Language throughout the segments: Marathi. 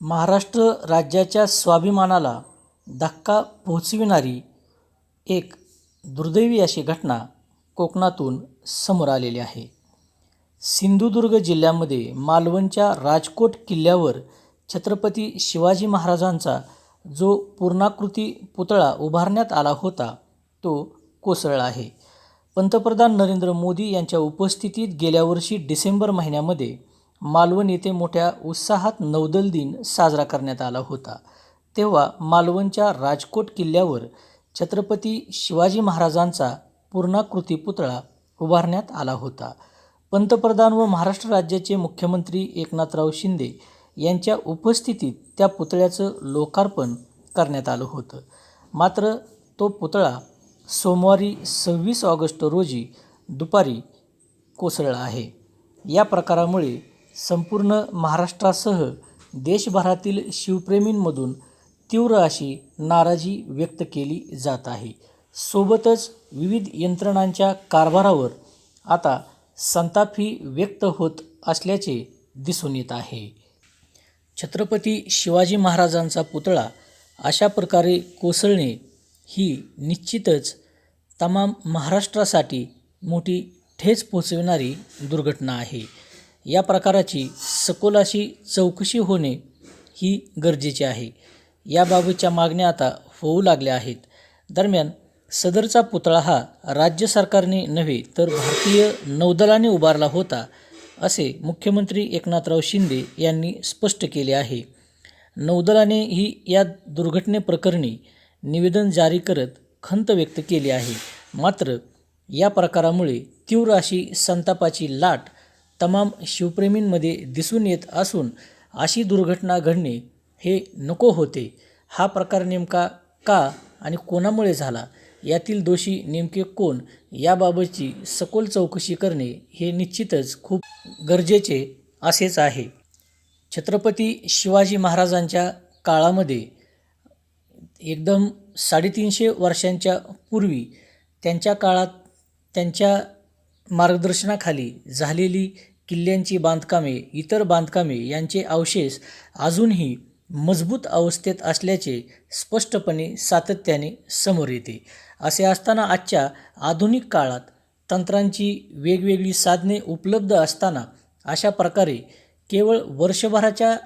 महाराष्ट्र राज्याच्या स्वाभिमानाला धक्का पोहोचविणारी एक दुर्दैवी अशी घटना कोकणातून समोर आलेली आहे. सिंधुदुर्ग जिल्ह्यामध्ये मालवणच्या राजकोट किल्ल्यावर छत्रपती शिवाजी महाराजांचा जो पूर्णाकृती पुतळा उभारण्यात आला होता तो कोसळला आहे. पंतप्रधान नरेंद्र मोदी यांच्या उपस्थितीत गेल्या वर्षी डिसेंबर महिन्यामध्ये मालवण येथे मोठ्या उत्साहात नौदल दिन साजरा करण्यात आला होता. तेव्हा मालवणच्या राजकोट किल्ल्यावर छत्रपती शिवाजी महाराजांचा पूर्णाकृती पुतळा उभारण्यात आला होता. पंतप्रधान व महाराष्ट्र राज्याचे मुख्यमंत्री एकनाथराव शिंदे यांच्या उपस्थितीत त्या पुतळ्याचं लोकार्पण करण्यात आलं होतं. मात्र तो पुतळा सोमवारी सव्वीस ऑगस्ट रोजी दुपारी कोसळला आहे. या प्रकारामुळे संपूर्ण महाराष्ट्रासह देशभरातील शिवप्रेमींमधून तीव्र अशी नाराजी व्यक्त केली जात आहे. सोबतच विविध यंत्रणांच्या कारभारावर आता संतापही व्यक्त होत असल्याचे दिसून येत आहे. छत्रपती शिवाजी महाराजांचा पुतळा अशा प्रकारे कोसळणे ही निश्चितच तमाम महाराष्ट्रासाठी मोठी ठेच पोचविणारी दुर्घटना आहे. या प्रकाराची सखोल अशी चौकशी होणे ही गरजेची आहे. याबाबतच्या मागण्या आता होऊ लागल्या आहेत. दरम्यान सदरचा पुतळा हा राज्य सरकारने नव्हे तर भारतीय नौदलाने उभारला होता असे मुख्यमंत्री एकनाथराव शिंदे यांनी स्पष्ट केले आहे. नौदलाने ही या दुर्घटनेप्रकरणी निवेदन जारी करत खंत व्यक्त केली आहे. मात्र या प्रकारामुळे तीव्र अशी संतापाची लाट तमाम शिवप्रेमींमध्ये दिसून येत असून अशी दुर्घटना घडणे हे नको होते. हा प्रकार नेमका का आणि कोणामुळे झाला? यातील दोषी नेमके कोण? याबाबतची सखोल चौकशी करणे हे निश्चितच खूप गरजेचे असेच आहे. छत्रपती शिवाजी महाराजांच्या काळामध्ये एकदम साडेतीनशे वर्षांच्या पूर्वी त्यांच्या काळात त्यांच्या मार्गदर्शनाखाली झालेली किल्ल्यांची बांधकामे इतर बांधकामे यांचे अवशेष अजूनही मजबूत अवस्थेत असल्याचे स्पष्टपणे सातत्याने समोर येते. असे असताना आजच्या आधुनिक काळात तंत्रांची वेगवेगळी साधने उपलब्ध असताना अशा प्रकारे केवळ वर्षभराच्या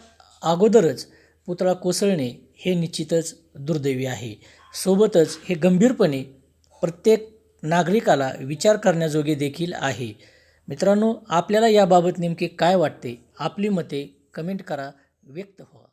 अगोदरच पुतळा कोसळणे हे निश्चितच दुर्दैवी आहे. सोबतच हे गंभीरपणे प्रत्येक नागरिकाला विचार करण्याजोगे देखील आहे. मित्रांनो आपल्याला याबाबत नेमके काय वाटते? आपली मते कमेंट करा व्यक्त व्हा.